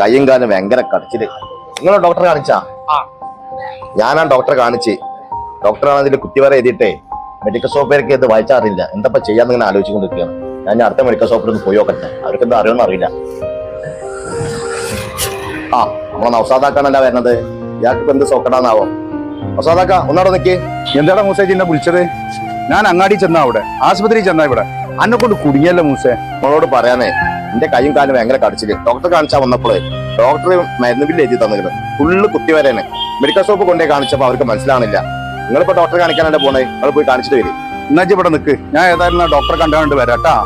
കയ്യും കാലും ഭയങ്കര കടച്ചിൽ നിങ്ങൾ ഡോക്ടറെ കാണിച്ചാ? ഞാനാ ഡോക്ടറെ കാണിച്ച്. ഡോക്ടറാണ് അതിൽ കുത്തിവര എഴുതിയിട്ടേ. മെഡിക്കൽ ഷോപ്പിലേക്ക് ഇത് വായിച്ചറിയില്ല എന്താ ചെയ്യാന്ന് ഇങ്ങനെ ആലോചിച്ചുകൊണ്ടിരിക്കുകയാണ്. ഞാൻ അടുത്ത മെഡിക്കൽ ഷോപ്പിൽ ഒന്ന് പോയി നോക്കട്ടെ. അവർക്ക് എന്താ അറിയുമെന്ന് അറിയില്ല. ആ നമ്മളെ നൗസാദാക്കാണല്ല വരുന്നത്. ഇയാൾക്ക് ഇപ്പൊ എന്ത് സോക്കടാന്നാവോ? നൗസാദാക്ക ഒന്നവിടെ നിക്ക്. എന്താടാ മൂസേ എന്നെ വിളിച്ചത്? ഞാൻ അങ്ങാടി ചെന്നാ അവിടെ. ആശുപത്രി ചെന്നാ ഇവിടെ. അന്നെ കൊണ്ട് കുടുങ്ങിയല്ലോ മൂസേ? നമ്മളോട് പറയാനേ. എന്റെ കൈയും കാലും ഭയങ്കര കടിച്ചിൽ ഡോക്ടറെ കാണിച്ചാൽ വന്നപ്പോഴേ ഡോക്ടർ മരുന്ന് ബില്ല് എഴുതി തന്നിരുന്നു. ഫുള്ള് കുത്തിവരേനെ മെഡിക്കൽ ഷോപ്പ് കൊണ്ടേ കാണിച്ചപ്പോ അവർക്ക് മനസ്സിലാവണില്ല. നിങ്ങളിപ്പോ ഡോക്ടറെ കാണിക്കാനല്ലേ പോണേ? നിങ്ങൾ പോയി കാണിച്ചിട്ട് വരും. എന്നാ ഇവിടെ നിൽക്ക് ഞാൻ ഏതായാലും ഡോക്ടറെ കണ്ടുകൊണ്ട് വരാം കേട്ടാ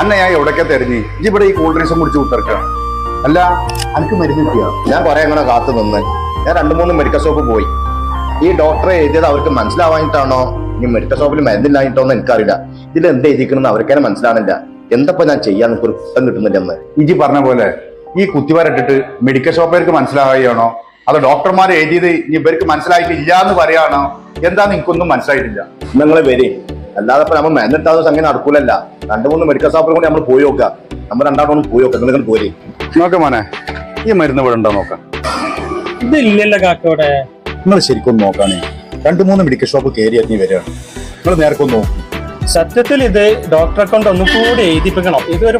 അന്ന ഞാൻ എവിടൊക്കെ തെരഞ്ഞ്? ഇവിടെ ഈ കൂൾ ഡ്രിങ്ക്സും കുടിച്ച് കുത്തിറക്കാം അല്ല അനക്ക് മരുന്ന് കിട്ടിയ? ഞാൻ കുറെ അങ്ങനെ കാത്തു നിന്ന്. ഞാൻ രണ്ടു മൂന്ന് മെഡിക്കൽ ഷോപ്പ് പോയി. ഈ ഡോക്ടറെ എഴുതിയത് അവർക്ക് മനസ്സിലാവാഞ്ഞിട്ടാണോ? ഇനി മെഡിക്കൽ ഷോപ്പിൽ മരുന്നില്ലാഞ്ഞിട്ടോ എന്ന് എനിക്കറിയില്ല. ഇതിൽ എന്ത് എഴുതിക്കണമെന്ന് അവർക്ക് തന്നെ മനസ്സിലാവണില്ല. എന്തപ്പോ ഞാൻ ചെയ്യാൻ ഒരു കുറ്റം കിട്ടുന്നില്ലെന്ന്. ഇജി പറഞ്ഞ പോലെ ഈ കുത്തിവരട്ടിട്ട് മെഡിക്കൽ ഷോപ്പുകാർക്ക് മനസ്സിലാവുകയാണോ? അത് ഡോക്ടർമാർ എഴുതിയത് ഇനി ഇവർക്ക് മനസ്സിലായിട്ടില്ല എന്ന് പറയാണോ? എന്താന്ന് എനിക്കൊന്നും മനസ്സിലായിട്ടില്ല. നിങ്ങൾ വരി. അല്ലാതെ ഇപ്പൊ നമ്മൾ മരുന്നിട്ടാതെ സംഗതി നടക്കൂലല്ല. രണ്ടു മൂന്ന് മെഡിക്കൽ ഷോപ്പിൽ കൂടി നമ്മൾ പോയി നോക്കുക. നമ്മൾ രണ്ടാമതൊന്നും പോയി നോക്കുക നിങ്ങൾ പോരി. നോക്കാം മോനെ ഈ മരുന്ന് ഇവിടെ ഉണ്ടോ നോക്കാം. ഇതില്ലല്ലോ കാക്കോടെ നിങ്ങൾ ശരിക്കും നോക്കാണേ. രണ്ടു മൂന്ന് മെഡിക്കൽ ഷോപ്പ് കയറി ഇറങ്ങി വരികയാണ് നിങ്ങൾ നേരക്കൊന്ന് നോക്കും. സത്യത്തിൽ ഇത് ഡോക്ടറെ കൊണ്ട് ഒന്നും കൂടി എഴുതിപ്പിക്കണം. ഇത് ഒരു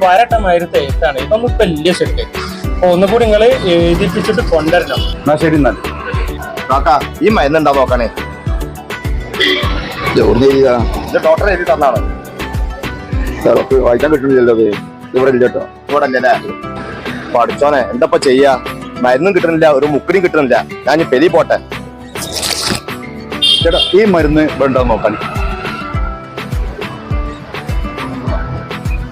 ആയിരത്തെ എഴുത്താണ് ഇതൊന്നും ഇപ്പൊ വലിയ ശരിക്കും. അപ്പൊ ഒന്നുകൂടി നിങ്ങൾ എഴുതിപ്പിച്ചിട്ട് കൊണ്ടുവരണം. എന്നാ ശരി എന്നാൽ നോക്കാ ഈ മരുന്നുണ്ടാ നോക്കണേ? ഇത് ഡോക്ടറെ എഴുതി തന്നാണ്. വായിക്കാൻ കിട്ടുന്നില്ലല്ലോ അത് ഇവിടെ ഇല്ല കേട്ടോ. ഇവിടെ അല്ലേ? പഠിച്ചോനെ എന്തപ്പ ചെയ്യാ? മരുന്നും കിട്ടുന്നില്ല ഒരു മുക്കിനും കിട്ടുന്നില്ല. ഞാൻ പെരി പോട്ടെ. ചേട്ടാ ഈ മരുന്ന് വേണ്ട നോക്കാൻ.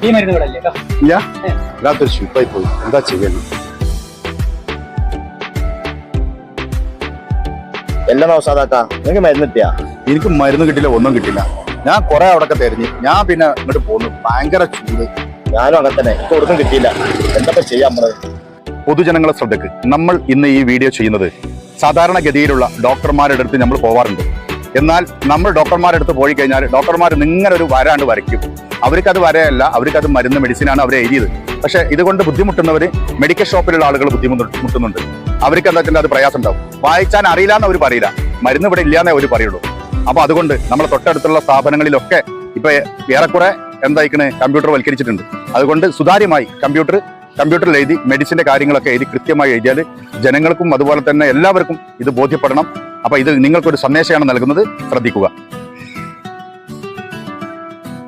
ഈ മരുന്ന് ഇവിടെ ഇല്ലേ ഷിപ്പായി പോയി. എന്താ ചെയ്യുന്നത് എല്ലാം അവസാദാക്കാ നിങ്ങൾക്ക് മരുന്ന് കിട്ടിയാ? എനിക്ക് മരുന്ന് കിട്ടില്ല ഒന്നും കിട്ടില്ല ഞാൻ കുറെ അവിടെയൊക്കെ തെരഞ്ഞു. ഞാൻ പിന്നെ ഇങ്ങോട്ട് പോന്നു. ഭയങ്കര ചൂട്. ഞാനും അങ്ങനെ തന്നെ. എനിക്ക് ഒന്നും കിട്ടിയില്ല. എന്തൊക്കെ ചെയ്യാം നമ്മൾ? പൊതുജനങ്ങളെ ശ്രദ്ധക്ക്. നമ്മൾ ഇന്ന് ഈ വീഡിയോ ചെയ്യുന്നത് സാധാരണഗതിയിലുള്ള ഡോക്ടർമാരുടെ അടുത്ത് നമ്മൾ പോവാറുണ്ട്. എന്നാൽ നമ്മൾ ഡോക്ടർമാരുടെ അടുത്ത് പോയി കഴിഞ്ഞാൽ ഡോക്ടർമാർ നിങ്ങളൊരു വരാണ്ട് വരയ്ക്കും. അവർക്കത് വരയല്ല അവർക്കത് മരുന്ന് മെഡിസിനാണ് അവർ എഴുതിയത്. പക്ഷേ ഇതുകൊണ്ട് ബുദ്ധിമുട്ടുന്നവർ മെഡിക്കൽ ഷോപ്പിലുള്ള ആളുകൾ ബുദ്ധിമുട്ടുന്നുണ്ട് അവർക്ക് എന്താ വെച്ചാൽ അത് പ്രയാസം ഉണ്ടാവും വായിച്ചാൻ അറിയില്ല എന്ന് അവർ പറയില്ല. മരുന്ന് ഇവിടെ ഇല്ലാന്നേ അവർ പറയുള്ളൂ. അപ്പോൾ അതുകൊണ്ട് നമ്മളെ തൊട്ടടുത്തുള്ള സ്ഥാപനങ്ങളിലൊക്കെ ഇപ്പൊ ഏറെക്കുറെ എന്തായിക്കണ് കമ്പ്യൂട്ടർ വൽക്കരിച്ചിട്ടുണ്ട്. അതുകൊണ്ട് സുതാര്യമായി കമ്പ്യൂട്ടർ കമ്പ്യൂട്ടറിൽ എഴുതി മെഡിസിന്റെ കാര്യങ്ങളൊക്കെ എഴുതി കൃത്യമായി എഴുതിയാൽ ജനങ്ങൾക്കും അതുപോലെ തന്നെ എല്ലാവർക്കും ഇത് ബോധ്യപ്പെടണം. അപ്പൊ ഇത് നിങ്ങൾക്കൊരു സന്ദേശമാണ് നൽകുന്നത്. ശ്രദ്ധിക്കുക.